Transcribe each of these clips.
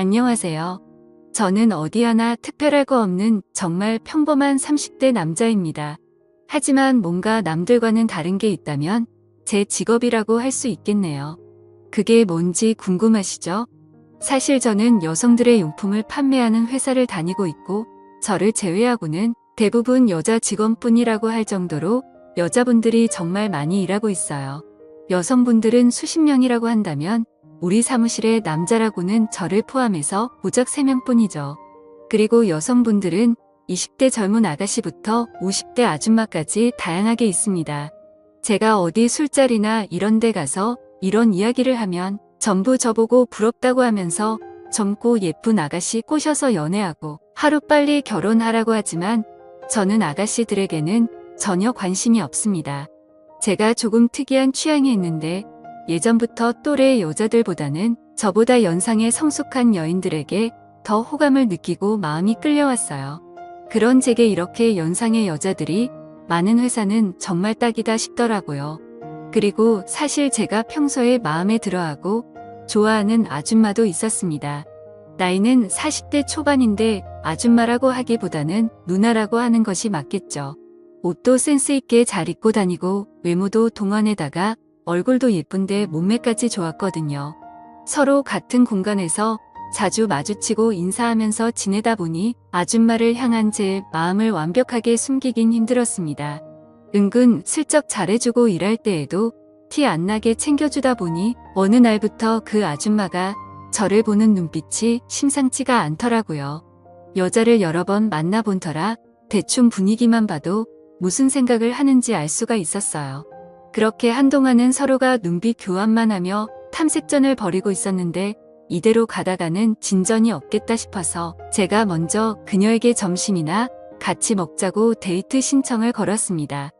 안녕하세요. 저는 어디 하나 특별할 거 없는 정말 평범한 30대 남자입니다. 하지만 뭔가 남들과는 다른 게 있다면 제 직업이라고 할 수 있겠네요. 그게 뭔지 궁금하시죠? 사실 저는 여성들의 용품을 판매하는 회사를 다니고 있고 저를 제외하고는 대부분 여자 직원뿐이라고 할 정도로 여자분들이 정말 많이 일하고 있어요. 여성분들은 수십 명이라고 한다면 우리 사무실의 남자라고는 저를 포함해서 무적 3명뿐이죠. 그리고 여성분들은 20대 젊은 아가씨부터 50대 아줌마까지 다양하게 있습니다. 제가 어디 술자리나 이런 데 가서 이런 이야기를 하면 전부 저보고 부럽다고 하면서 젊고 예쁜 아가씨 꼬셔서 연애하고 하루빨리 결혼하라고 하지만 저는 아가씨들에게는 전혀 관심이 없습니다. 제가 조금 특이한 취향이 있는데 예전부터 또래 여자들보다는 저보다 연상의 성숙한 여인들에게 더 호감을 느끼고 마음이 끌려왔어요. 그런 제게 이렇게 연상의 여자들이 많은 회사는 정말 딱이다 싶더라고요. 그리고 사실 제가 평소에 마음에 들어하고 좋아하는 아줌마도 있었습니다. 나이는 40대 초반인데 아줌마라고 하기보다는 누나라고 하는 것이 맞겠죠. 옷도 센스 있게 잘 입고 다니고 외모도 동안에다가 얼굴도 예쁜데 몸매까지 좋았거든요. 서로 같은 공간에서 자주 마주치고 인사하면서 지내다 보니 아줌마를 향한 제 마음을 완벽하게 숨기긴 힘들었습니다. 은근 슬쩍 잘해주고 일할 때에도 티 안 나게 챙겨주다 보니 어느 날부터 그 아줌마가 저를 보는 눈빛이 심상치가 않더라고요. 여자를 여러 번 만나본 터라 대충 분위기만 봐도 무슨 생각을 하는지 알 수가 있었어요. 그렇게 한동안은 서로가 눈빛 교환만 하며 탐색전을 벌이고 있었는데 이대로 가다가는 진전이 없겠다 싶어서 제가 먼저 그녀에게 점심이나 같이 먹자고 데이트 신청을 걸었습니다.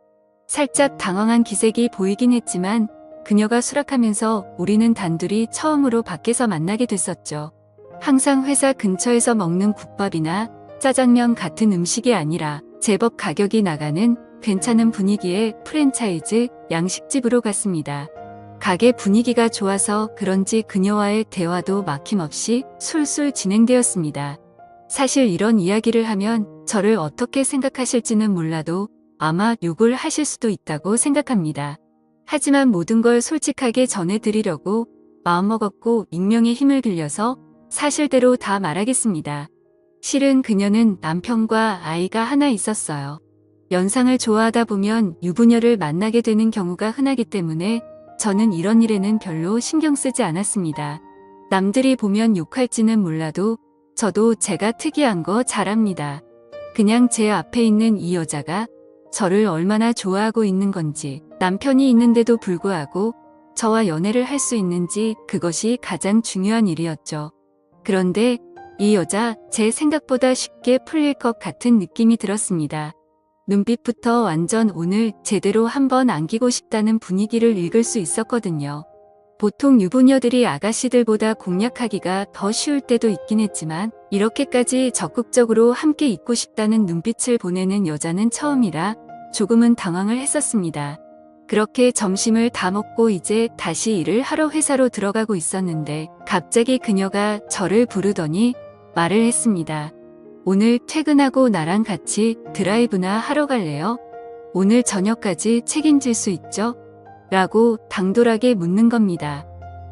살짝 당황한 기색이 보이긴 했지만 그녀가 수락하면서 우리는 단둘이 처음으로 밖에서 만나게 됐었죠. 항상 회사 근처에서 먹는 국밥이나 짜장면 같은 음식이 아니라 제법 가격이 나가는 괜찮은 분위기의 프랜차이즈 양식집으로 갔습니다. 가게 분위기가 좋아서 그런지 그녀와의 대화도 막힘없이 술술 진행되었습니다. 사실 이런 이야기를 하면 저를 어떻게 생각하실지는 몰라도 아마 욕을 하실 수도 있다고 생각합니다. 하지만 모든 걸 솔직하게 전해드리려고 마음먹었고 익명의 힘을 빌려서 사실대로 다 말하겠습니다. 실은 그녀는 남편과 아이가 하나 있었어요. 연상을 좋아하다 보면 유부녀를 만나게 되는 경우가 흔하기 때문에 저는 이런 일에는 별로 신경 쓰지 않았습니다. 남들이 보면 욕할지는 몰라도 저도 제가 특이한 거 잘합니다. 그냥 제 앞에 있는 이 여자가 저를 얼마나 좋아하고 있는 건지 남편이 있는데도 불구하고 저와 연애를 할 수 있는지 그것이 가장 중요한 일이었죠. 그런데 이 여자 제 생각보다 쉽게 풀릴 것 같은 느낌이 들었습니다. 눈빛부터 완전 오늘 제대로 한번 안기고 싶다는 분위기를 읽을 수 있었거든요. 보통 유부녀들이 아가씨들보다 공략하기가 더 쉬울 때도 있긴 했지만 이렇게까지 적극적으로 함께 있고 싶다는 눈빛을 보내는 여자는 처음이라 조금은 당황을 했었습니다. 그렇게 점심을 다 먹고 이제 다시 일을 하러 회사로 들어가고 있었는데 갑자기 그녀가 저를 부르더니 말을 했습니다. 오늘 퇴근하고 나랑 같이 드라이브나 하러 갈래요? 오늘 저녁까지 책임질 수 있죠? 라고 당돌하게 묻는 겁니다.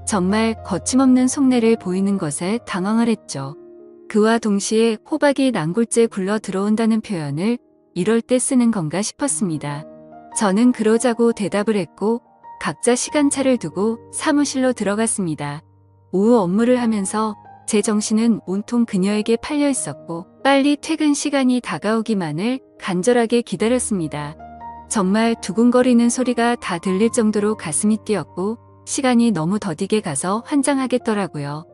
정말 거침없는 속내를 보이는 것에 당황을 했죠. 그와 동시에 호박이 난골째 굴러 들어온다는 표현을 이럴 때 쓰는 건가 싶었습니다. 저는 그러자고 대답을 했고 각자 시간차를 두고 사무실로 들어갔습니다. 오후 업무를 하면서 제 정신은 온통 그녀에게 팔려 있었고 빨리 퇴근 시간이 다가오기만을 간절하게 기다렸습니다. 정말 두근거리는 소리가 다 들릴 정도로 가슴이 뛰었고 시간이 너무 더디게 가서 환장하겠더라고요.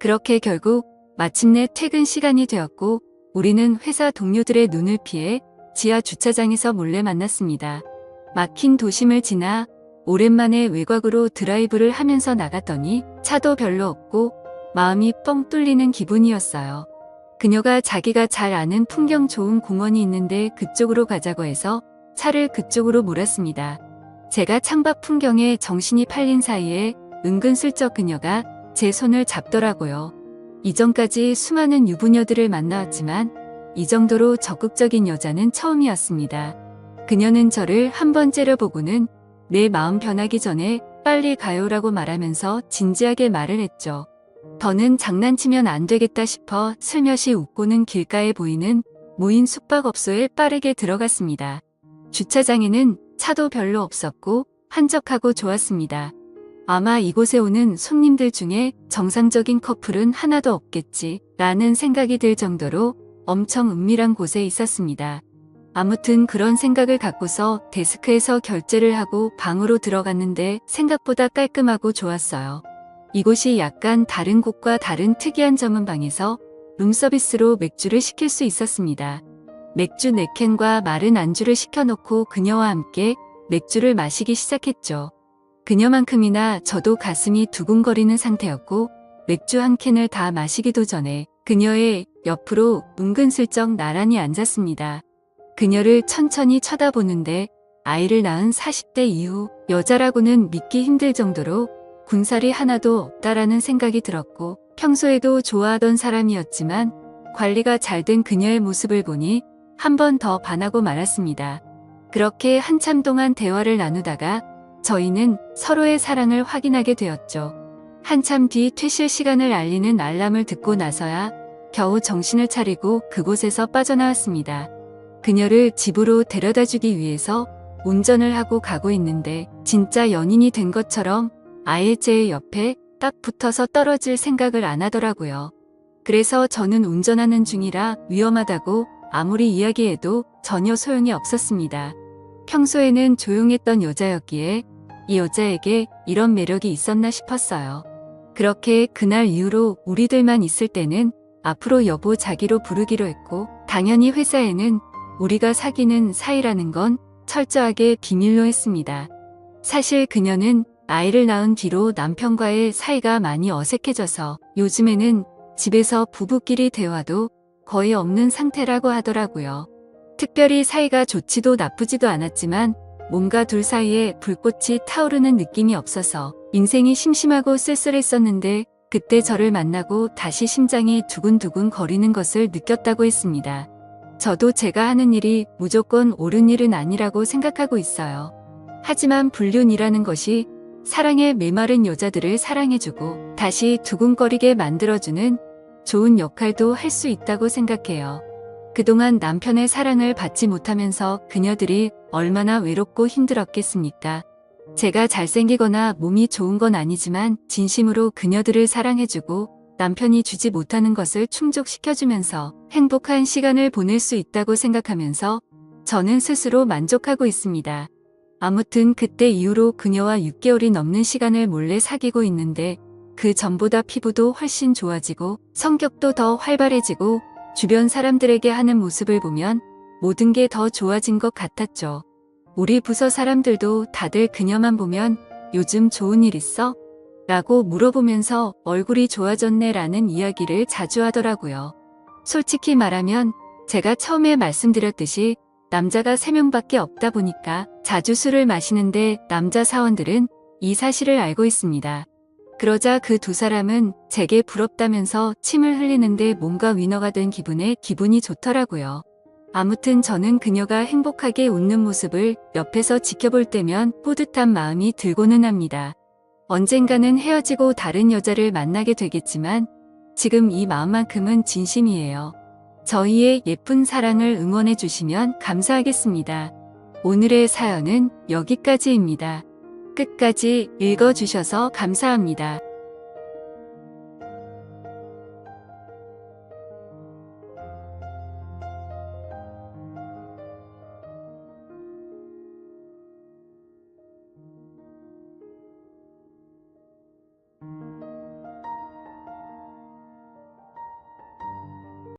그렇게 결국 마침내 퇴근 시간이 되었고 우리는 회사 동료들의 눈을 피해 지하 주차장에서 몰래 만났습니다. 막힌 도심을 지나 오랜만에 외곽으로 드라이브를 하면서 나갔더니 차도 별로 없고 마음이 뻥 뚫리는 기분이었어요. 그녀가 자기가 잘 아는 풍경 좋은 공원이 있는데 그쪽으로 가자고 해서 차를 그쪽으로 몰았습니다. 제가 창밖 풍경에 정신이 팔린 사이에 은근슬쩍 그녀가 제 손을 잡더라고요. 이전까지 수많은 유부녀들을 만나왔지만 이 정도로 적극적인 여자는 처음이었습니다. 그녀는 저를 한 번 째려보고는 내 마음 변하기 전에 빨리 가요라고 말하면서 진지하게 말을 했죠. 더는 장난치면 안 되겠다 싶어 슬며시 웃고는 길가에 보이는 모인 숙박업소에 빠르게 들어갔습니다. 주차장에는 차도 별로 없었고 한적하고 좋았습니다. 아마 이곳에 오는 손님들 중에 정상적인 커플은 하나도 없겠지 라는 생각이 들 정도로 엄청 은밀한 곳에 있었습니다. 아무튼 그런 생각을 갖고서 데스크에서 결제를 하고 방으로 들어갔는데 생각보다 깔끔하고 좋았어요. 이곳이 약간 다른 곳과 다른 특이한 점은 방에서 룸서비스로 맥주를 시킬 수 있었습니다. 맥주 4캔과 마른 안주를 시켜놓고 그녀와 함께 맥주를 마시기 시작했죠. 그녀만큼이나 저도 가슴이 두근거리는 상태였고 맥주 한 캔을 다 마시기도 전에 그녀의 옆으로 은근슬쩍 나란히 앉았습니다. 그녀를 천천히 쳐다보는데 아이를 낳은 40대 이후 여자라고는 믿기 힘들 정도로 군살이 하나도 없다라는 생각이 들었고 평소에도 좋아하던 사람이었지만 관리가 잘 된 그녀의 모습을 보니 한 번 더 반하고 말았습니다. 그렇게 한참 동안 대화를 나누다가 저희는 서로의 사랑을 확인하게 되었죠. 한참 뒤 퇴실 시간을 알리는 알람을 듣고 나서야 겨우 정신을 차리고 그곳에서 빠져나왔습니다. 그녀를 집으로 데려다 주기 위해서 운전을 하고 가고 있는데 진짜 연인이 된 것처럼 아예 제 옆에 딱 붙어서 떨어질 생각을 안 하더라고요. 그래서 저는 운전하는 중이라 위험하다고 아무리 이야기해도 전혀 소용이 없었습니다. 평소에는 조용했던 여자였기에 이 여자에게 이런 매력이 있었나 싶었어요. 그렇게 그날 이후로 우리들만 있을 때는 앞으로 여보 자기로 부르기로 했고 당연히 회사에는 우리가 사귀는 사이라는 건 철저하게 비밀로 했습니다. 사실 그녀는 아이를 낳은 뒤로 남편과의 사이가 많이 어색해져서 요즘에는 집에서 부부끼리 대화도 거의 없는 상태라고 하더라고요. 특별히 사이가 좋지도 나쁘지도 않았지만 뭔가 둘 사이에 불꽃이 타오르는 느낌이 없어서 인생이 심심하고 쓸쓸했었는데 그때 저를 만나고 다시 심장이 두근두근 거리는 것을 느꼈다고 했습니다. 저도 제가 하는 일이 무조건 옳은 일은 아니라고 생각하고 있어요. 하지만 불륜이라는 것이 사랑에 메마른 여자들을 사랑해주고 다시 두근거리게 만들어주는 좋은 역할도 할 수 있다고 생각해요. 그동안 남편의 사랑을 받지 못하면서 그녀들이 얼마나 외롭고 힘들었겠습니까? 제가 잘생기거나 몸이 좋은 건 아니지만 진심으로 그녀들을 사랑해주고 남편이 주지 못하는 것을 충족시켜주면서 행복한 시간을 보낼 수 있다고 생각하면서 저는 스스로 만족하고 있습니다. 아무튼 그때 이후로 그녀와 6개월이 넘는 시간을 몰래 사귀고 있는데 그 전보다 피부도 훨씬 좋아지고 성격도 더 활발해지고 주변 사람들에게 하는 모습을 보면 모든 게 더 좋아진 것 같았죠. 우리 부서 사람들도 다들 그녀만 보면 요즘 좋은 일 있어? 라고 물어보면서 얼굴이 좋아졌네 라는 이야기를 자주 하더라고요. 솔직히 말하면 제가 처음에 말씀드렸듯이 남자가 3명밖에 없다 보니까 자주 술을 마시는데 남자 사원들은 이 사실을 알고 있습니다. 그러자 그 두 사람은 제게 부럽다면서 침을 흘리는데 뭔가 위너가 된 기분에 기분이 좋더라고요. 아무튼 저는 그녀가 행복하게 웃는 모습을 옆에서 지켜볼 때면 뿌듯한 마음이 들고는 합니다. 언젠가는 헤어지고 다른 여자를 만나게 되겠지만 지금 이 마음만큼은 진심이에요. 저희의 예쁜 사랑을 응원해 주시면 감사하겠습니다. 오늘의 사연은 여기까지입니다. 끝까지 읽어주셔서 감사합니다.